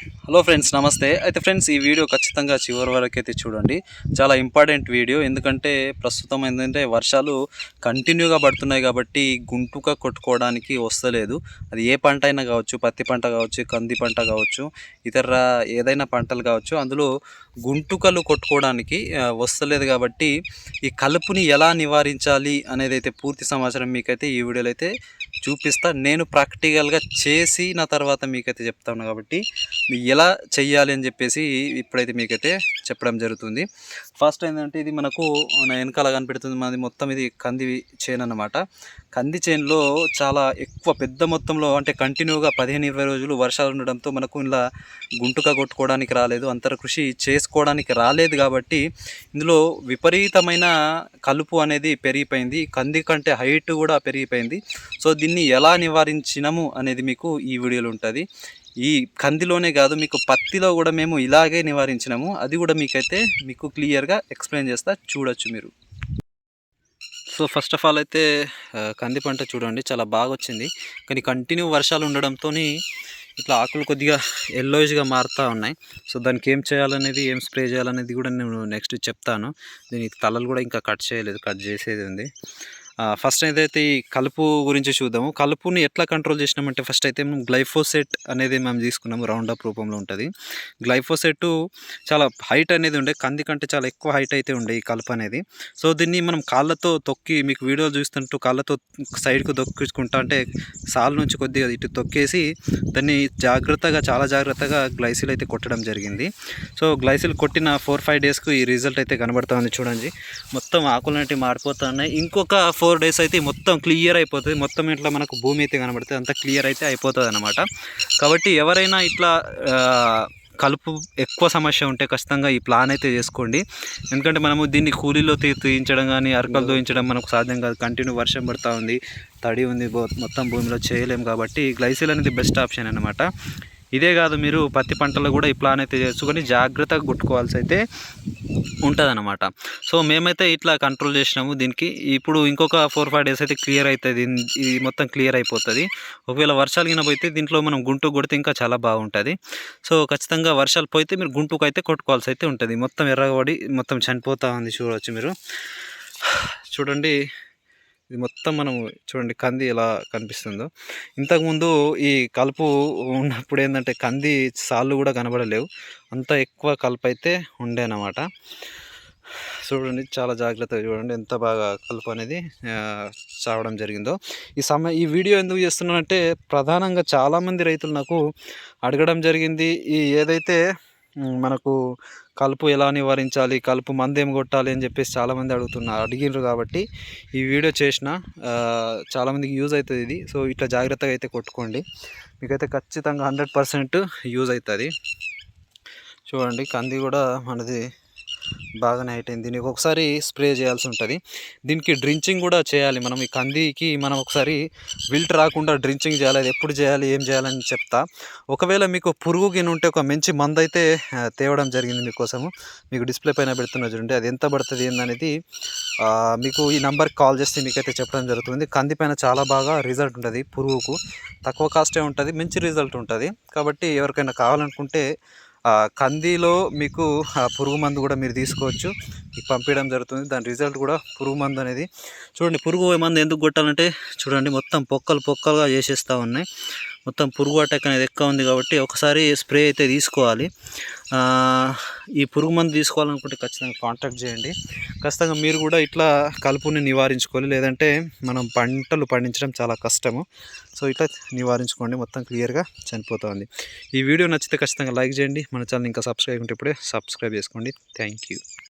Hello friends నమస్తే. అయితే friends ఈ వీడియో ఖచ్చితంగా చివరి వరకు అయితే చూడండి. చాలా ఇంపార్టెంట్ వీడియో. ఎందుకంటే ప్రస్తుతం ఏంటంటే వర్షాలు కంటిన్యూగా పడుతున్నాయి కాబట్టి గుంటుగా కొట్టుకోవడానికి వస్తలేదు. అది ఏ పంట అయినా కావచ్చు పత్తి పంట కావచ్చు కంది పంట కావచ్చు ఇతర ఏదైనా పంటలు కావచ్చు అందులో గుంటుకలు కొట్టుకోవడానికి వస్తలేదు కాబట్టి ఈ కలుపుని ఎలా నివారించాలి అనేది అయితే పూర్తి సమాచారం మీకైతే ఈ వీడియోలో అయితే చూపిస్తా. నేను ప్రాక్టికల్గా చేసి నా తర్వాత మీకైతే చెప్తాను కాబట్టి మీరు ఎలా చెయ్యాలి అని చెప్పేసి ఇప్పుడైతే మీకైతే చెప్పడం జరుగుతుంది. ఫస్ట్ ఏంటంటే ఇది మనకు వెనకాల కనిపెడుతుంది. మనది మొత్తం ఇది కంది చేను అన్నమాట. కంది చేనులో చాలా ఎక్కువ పెద్ద మొత్తంలో అంటే కంటిన్యూగా పదిహేను ఇరవై రోజులు వర్షాలు ఉండడంతో మనకు ఇలా గుంటుక కొట్టుకోవడానికి రాలేదు అంతర కృషి చేసుకోవడానికి రాలేదు కాబట్టి ఇందులో విపరీతమైన కలుపు అనేది పెరిగిపోయింది. కంది కంటే హైట్ కూడా పెరిగిపోయింది. సో దీన్ని ఎలా నివారించినము అనేది మీకు ఈ వీడియోలో ఉంటుంది. ఈ కందిలోనే కాదు మీకు పత్తిలో కూడా మేము ఇలాగే నివారించినాము. అది కూడా మీకైతే మీకు క్లియర్గా ఎక్స్ప్లెయిన్ చేస్తా చూడొచ్చు మీరు. సో ఫస్ట్ ఆఫ్ ఆల్ అయితే కంది పంట చూడండి చాలా బాగా వచ్చింది కానీ కంటిన్యూ వర్షాలు ఉండడంతో ఇట్లా ఆకులు కొద్దిగా ఎల్లోయిష్గా మారుతూ ఉన్నాయి. సో దానికి ఏం చేయాలనేది ఏం స్ప్రే చేయాలనేది కూడా నేను నెక్స్ట్ చెప్తాను. దీనికి తలలు కూడా ఇంకా కట్ చేయలేదు కట్ చేసేది ఉంది. ఫస్ట్ ఏదైతే ఈ కలుపు గురించి చూద్దాము కలుపుని ఎట్లా కంట్రోల్ చేసినామంటే ఫస్ట్ అయితే మేము గ్లైఫోసెట్ అనేది మేము తీసుకున్నాము రౌండ్ అప్ రూపంలో ఉంటుంది. గ్లైఫోసెట్ చాలా హైట్ అనేది ఉండే కంది కంటే చాలా ఎక్కువ హైట్ అయితే ఉండే ఈ కలుపు అనేది. సో దీన్ని మనం కాళ్ళతో తొక్కి మీకు వీడియోలు చూస్తుంటూ కాళ్ళతో సైడ్కు తొక్కించుకుంటా అంటే సాల్ నుంచి కొద్దిగా ఇటు తొక్కేసి దాన్ని జాగ్రత్తగా చాలా జాగ్రత్తగా గ్లైసిల్ అయితే కొట్టడం జరిగింది. సో గ్లైసిల్ కొట్టిన ఫోర్ ఫైవ్ డేస్కు ఈ రిజల్ట్ అయితే కనబడుతుంది చూడండి. మొత్తం ఆకులు అనేవి మారిపోతున్నాయి. ఇంకొక ఫోర్ డేస్ అయితే మొత్తం క్లియర్ అయిపోతుంది. మొత్తం ఇట్లా మనకు భూమి అయితే కనబడుతుంది. అంత క్లియర్ అయితే అయిపోతుంది అనమాట కాబట్టి ఎవరైనా ఇట్లా కలుపు ఎక్కువ సమస్య ఉంటే ఖచ్చితంగా ఈ ప్లాన్ అయితే చేసుకోండి. ఎందుకంటే మనము దీన్ని కూలీలో తీయించడం కానీ అరకలు తోయించడం మనకు సాధ్యం కాదు. కంటిన్యూ వర్షం పడుతూ ఉంది తడి ఉంది మొత్తం భూమిలో చేయలేము కాబట్టి గ్లైసిల్ అనేది బెస్ట్ ఆప్షన్ అనమాట ఇదే కాదు మీరు పత్తి పంటలో కూడా ఈ ప్లాన్ అయితే చేసుకొని జాగ్రత్తగా కొట్టుకోవాల్సి అయితే ఉంటుందన్నమాట. సో మేమైతే ఇట్లా కంట్రోల్ చేసినాము దీనికి. ఇప్పుడు ఇంకొక ఫోర్ ఫైవ్ డేస్ అయితే క్లియర్ అవుతుంది ఇది మొత్తం క్లియర్ అయిపోతుంది. ఒకవేళ వర్షాలు గినపోతే దీంట్లో మనం గుంటు కొడితే ఇంకా చాలా బాగుంటుంది. సో ఖచ్చితంగా వర్షాలు పోతే మీరు గుంటుకు అయితే కొట్టుకోవాల్సి అయితే ఉంటుంది. మొత్తం ఎర్రగబడి మొత్తం చనిపోతూ ఉంది చూడవచ్చు మీరు. చూడండి. ఇది మొత్తం మనం చూడండి కంది ఎలా కనిపిస్తుందో. ఇంతకుముందు ఈ కలుపు ఉన్నప్పుడు ఏంటంటే కంది సాళ్ళు కూడా కనబడలేవు. అంత ఎక్కువ కలుపు అయితే ఉండేనమాట చూడండి చాలా జాగ్రత్తగా చూడండి ఎంత బాగా కలుపు అనేది చావడం జరిగిందో. ఈ సమయ ఈ వీడియో ఎందుకు చేస్తున్నానంటే ప్రధానంగా చాలామంది రైతులు నాకు అడగడం జరిగింది. ఈ ఏదైతే మనకు కలుపు ఎలా నివారించాలి కలుపు మందేం కొట్టాలి అని చెప్పేసి చాలామంది అడుగుతున్నారు అడిగినారు కాబట్టి ఈ వీడియో చేసిన చాలామందికి యూజ్ అవుతుంది ఇది. సో ఇట్లా జాగ్రత్తగా అయితే కొట్టుకోండి. మీకైతే ఖచ్చితంగా హండ్రెడ్ పర్సెంట్ యూజ్ అవుతుంది. చూడండి కంది కూడా మనది బాగా నైట్ అయింది. దీనికి ఒకసారి స్ప్రే చేయాల్సి ఉంటుంది. దీనికి డ్రించింగ్ కూడా చేయాలి మనం. ఈ కందికి మనం ఒకసారి విల్ట్ రాకుండా డ్రించింగ్ చేయాలి. అది ఎప్పుడు చేయాలి ఏం చేయాలని చెప్తా. ఒకవేళ మీకు పురుగు గిన్నె ఉంటే ఒక మంచి మందు అయితే తేవడం జరిగింది మీకోసము. మీకు డిస్ప్లే పైన పెడుతున్న చూడండి. అది ఎంత పడుతుంది ఏందనేది మీకు ఈ నెంబర్కి కాల్ చేస్తే మీకైతే చెప్పడం జరుగుతుంది. కంది పైన చాలా బాగా రిజల్ట్ ఉంటుంది పురుగుకు. తక్కువ కాస్టే ఉంటుంది మంచి రిజల్ట్ ఉంటుంది. కాబట్టి ఎవరికైనా కావాలనుకుంటే కందిలో మీకు ఆ పురుగు మందు కూడా మీరు తీసుకోవచ్చు. పంపించడం జరుగుతుంది. దాని రిజల్ట్ కూడా పురుగు మందు అనేది. చూడండి పురుగు మందు ఎందుకు కొట్టాలంటే చూడండి మొత్తం పొక్కలు పొక్కలుగా చేసేస్తూ ఉన్నాయి. మొత్తం పురుగు అటాక్ అనేది ఎక్కువ ఉంది కాబట్టి ఒకసారి స్ప్రే అయితే తీసుకోవాలి. ఈ పురుగు మందు తీసుకోవాలనుకుంటే ఖచ్చితంగా కాంటాక్ట్ చేయండి. ఖచ్చితంగా మీరు కూడా ఇట్లా కలుపుని నివారించుకోవాలి. లేదంటే మనం పంటలు పండించడం చాలా కష్టము. సో ఇట్లా నివారించుకోండి. మొత్తం క్లియర్గా చనిపోతుంది. ఈ వీడియో నచ్చితే ఖచ్చితంగా లైక్ చేయండి. మన ఛానల్ ఇంకా సబ్స్క్రైబ్ ఉంటే ఇప్పుడే సబ్స్క్రైబ్ చేసుకోండి. Thank you